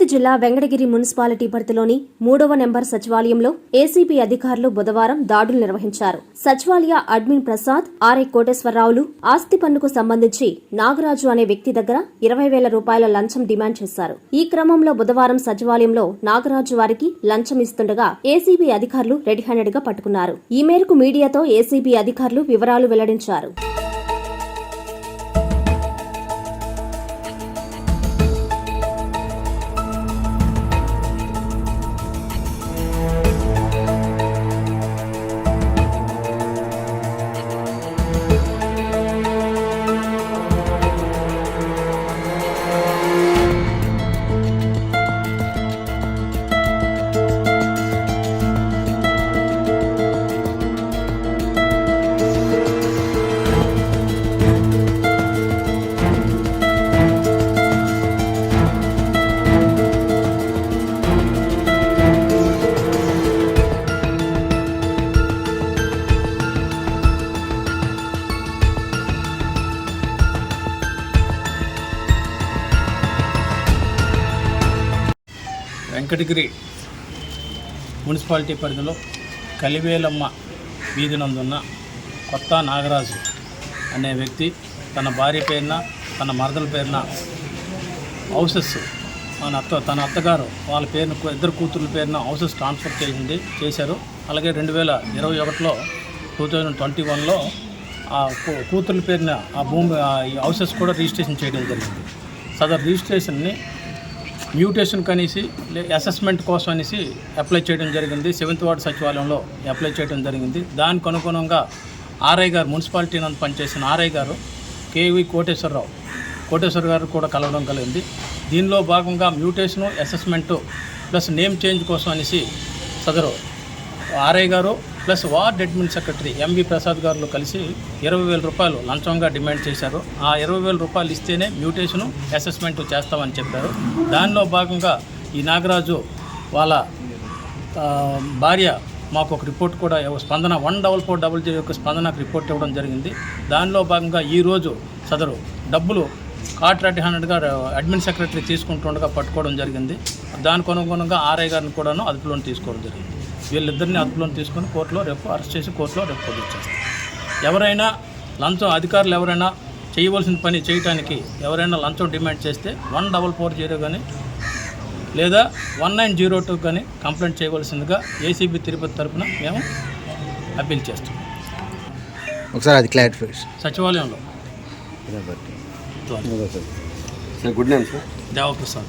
తిరుపతి జిల్లా వెంకటగిరి మున్సిపాలిటీ పరిధిలోని మూడవ నెంబర్ సచివాలయంలో ఏసీపీ అధికారులు బుధవారం దాడులు నిర్వహించారు. సచివాలయ అడ్మిన్ ప్రసాద్ ఆర్ఏ కోటేశ్వరరావులు ఆస్తి పన్నుకు సంబంధించి నాగరాజు అనే వ్యక్తి దగ్గర ఇరవై వేల రూపాయల లంచం డిమాండ్ చేశారు. ఈ క్రమంలో బుధవారం సచివాలయంలో నాగరాజు వారికి లంచం ఇస్తుండగా ఏసీబీ అధికారులు రెడ్ హ్యాండెడ్గా పట్టుకున్నారు. ఈ మేరకు మీడియాతో ఏసీబీ అధికారులు వివరాలు వెల్లడించారు. వెంకటగిరి మున్సిపాలిటీ పరిధిలో కలివేలమ్మ వీధి నందున్న కొత్త నాగరాజు అనే వ్యక్తి తన భార్య పేరున తన మరదల పేరున హౌసెస్ మన అత్త తన అత్తగారు వాళ్ళ పేరున ఇద్దరు కూతుర్ల పేరున హౌసెస్ ట్రాన్స్ఫర్ చేసింది చేశారు. అలాగే రెండు వేల ఇరవై ఒకటిలో టూ థౌజండ్ ట్వంటీ వన్లో ఆ కూతుర్ల పేరున ఆ భూమి ఆ ఈ హౌసెస్ కూడా రిజిస్ట్రేషన్ చేయడం జరిగింది. సదర్ రిజిస్ట్రేషన్ని మ్యూటేషన్ కనేసి లే అసెస్మెంట్ కోసం అనేసి అప్లై చేయడం జరిగింది. సెవెంత్ వార్డు సచివాలయంలో అప్లై చేయడం జరిగింది. దానికి అనుగుణంగా ఆర్ఐ గారు మున్సిపాలిటీ నందు పనిచేసిన ఆర్ఐ గారు కేవీ కోటేశ్వరరావు కోటేశ్వర గారు కూడా కలవడం కలిగింది. దీనిలో భాగంగా mutation assessment plus name change కోసం అనేసి సదరు ఆర్ఐ గారు plus ward admin secretary MV Prasad గారు కలిసి ఇరవై వేల రూపాయలు లంచంగా డిమాండ్ చేశారు. ఆ ఇరవై వేల రూపాయలు ఇస్తేనే మ్యూటేషను అసెస్మెంట్ చేస్తామని చెప్పారు. దానిలో భాగంగా ఈ నాగరాజు వాళ్ళ భార్య మాకు ఒక రిపోర్ట్ కూడా Spandana one double four double zero యొక్క స్పందనకు రిపోర్ట్ ఇవ్వడం జరిగింది. దానిలో భాగంగా ఈరోజు సదరు డబ్బులు కాంట్రాక్ట్ హండ్రెడ్గా అడ్మిన్ సెక్రటరీ తీసుకుంటుండగా పట్టుకోవడం జరిగింది. దానికి అనుగుణంగా ఆర్ఐ గారిని కూడాను అదుపులోని తీసుకోవడం జరిగింది. వీళ్ళిద్దరిని అదుపులోకి తీసుకొని కోర్టులో రేపు అరెస్ట్ చేసి కోర్టులో రేపు ప్రొడ్యూస్ చేస్తాం ఎవరైనా లంచం అధికారులు ఎవరైనా చేయవలసిన పని చేయడానికి ఎవరైనా లంచం డిమాండ్ చేస్తే వన్ డబల్ ఫోర్ జీరో కానీ లేదా వన్ నైన్ జీరో టూ కానీ కంప్లైంట్ చేయవలసిందిగా ఏసీబీ తిరుపతి తరపున మేము అప్పీల్ చేస్తాం. ఒకసారి అది క్లారిఫికేషన్. సచివాలయంలో. Sir good name sir. Devaprasad.